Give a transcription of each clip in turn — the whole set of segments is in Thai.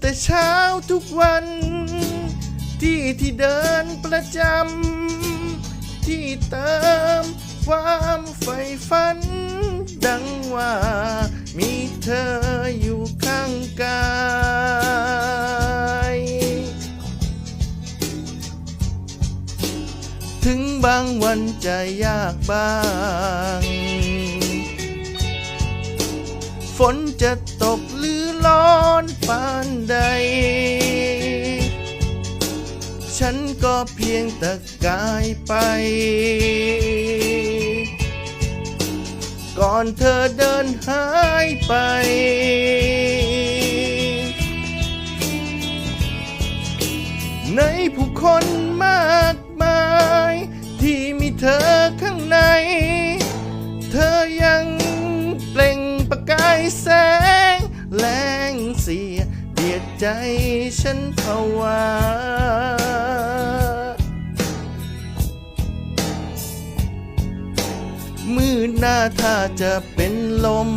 แต่เช้าทุกวัน ที่ที่เดินประจำ ที่เติมความใฝ่ฝัน ดังว่า มีเธออยู่ข้างกาย ถึงบางวันจะยากบ้างฝนจะตก ร้อนปานใด ฉันก็เพียงตะกายไป ก่อนเธอเดินหายไป ในผู้คน ใจฉันภาวามืดหน้าถ้าจะเป็นลม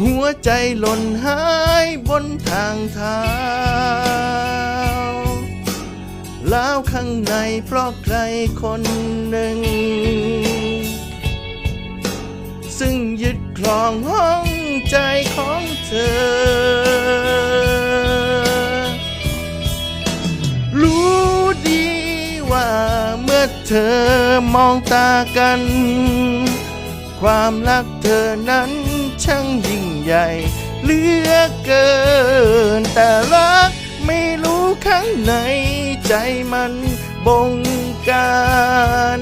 หัวใจหล่นหายบนทางเท้าแล้วข้างในเพราะใครคนหนึ่ง ซึ่งยึดครองห้อง ใจของเธอ รู้ดีว่าเมื่อเธอมองตากัน ความรักเธอนั้นช่างยิ่งใหญ่เหลือเกิน แต่รักไม่รู้ข้างในใจมันบงการ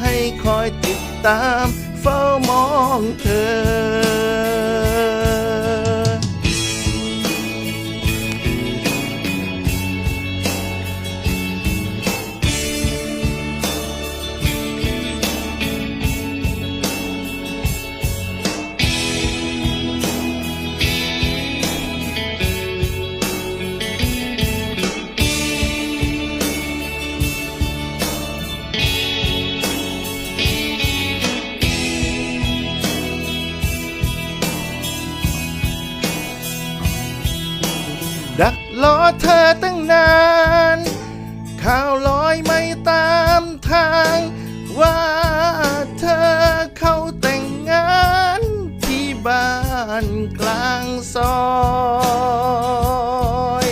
ให้คอยติดตามเฝ้ามองเธอ รอเธอตั้งนาน ข่าวลอยไม่ตามทาง ว่าเธอเข้าแต่งงานที่บ้านกลางซอย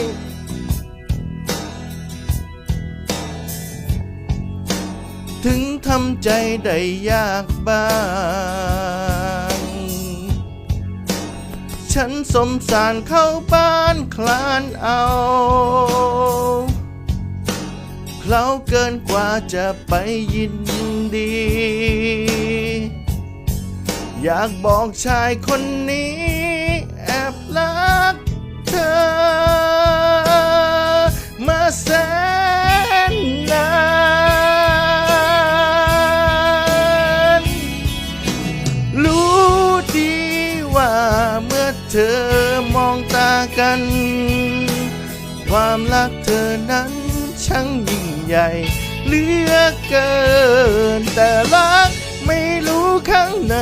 ถึงทำใจได้ยากบ้าง ฉันสมสารเข้าบ้านคลานเอาเคล้าเกินกว่าจะไปยินดี อยากบอกชายคนนี้ เธอมองตากัน ความรักเธอนั้นช่างยิ่งใหญ่เหลือเกิน แต่รักไม่รู้ข้างใน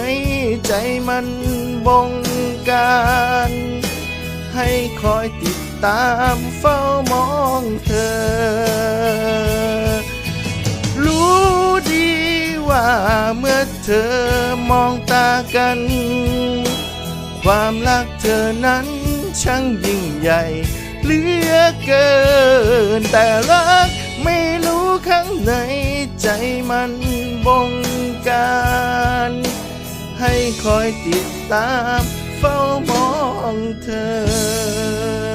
ใจมันบงการ ให้คอยติดตามเฝ้ามองเธอ รู้ดีว่าเมื่อเธอมองตากัน ความรักเธอนั้นช่างยิ่งใหญ่เหลือเกิน แต่รักไม่รู้ข้างในใจมันบงการ ให้คอยติดตามเฝ้ามองเธอ